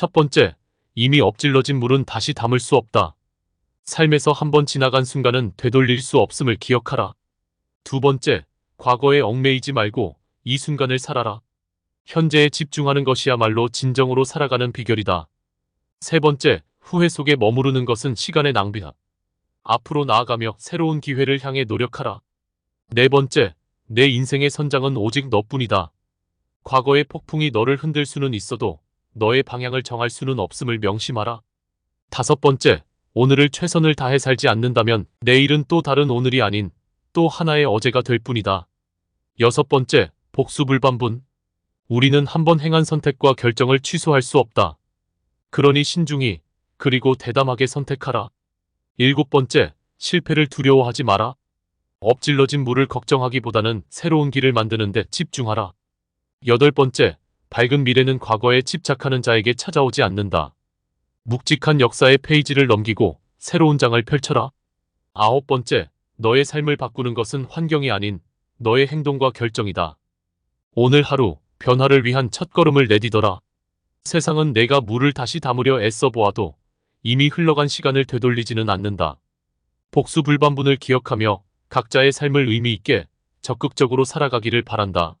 첫 번째, 이미 엎질러진 물은 다시 담을 수 없다. 삶에서 한 번 지나간 순간은 되돌릴 수 없음을 기억하라. 두 번째, 과거에 얽매이지 말고 이 순간을 살아라. 현재에 집중하는 것이야말로 진정으로 살아가는 비결이다. 세 번째, 후회 속에 머무르는 것은 시간의 낭비다. 앞으로 나아가며 새로운 기회를 향해 노력하라. 네 번째, 내 인생의 선장은 오직 너뿐이다. 과거의 폭풍이 너를 흔들 수는 있어도 너의 방향을 정할 수는 없음을 명심하라. 다섯 번째, 오늘을 최선을 다해 살지 않는다면 내일은 또 다른 오늘이 아닌 또 하나의 어제가 될 뿐이다. 여섯 번째, 복수불반분. 우리는 한번 행한 선택과 결정을 취소할 수 없다. 그러니 신중히 그리고 대담하게 선택하라. 일곱 번째, 실패를 두려워하지 마라. 엎질러진 물을 걱정하기보다는 새로운 길을 만드는 데 집중하라. 여덟 번째, 밝은 미래는 과거에 집착하는 자에게 찾아오지 않는다. 묵직한 역사의 페이지를 넘기고 새로운 장을 펼쳐라. 아홉 번째, 너의 삶을 바꾸는 것은 환경이 아닌 너의 행동과 결정이다. 오늘 하루 변화를 위한 첫걸음을 내디더라. 세상은 내가 물을 다시 담으려 애써 보아도 이미 흘러간 시간을 되돌리지는 않는다. 복수불반분을 기억하며 각자의 삶을 의미 있게 적극적으로 살아가기를 바란다.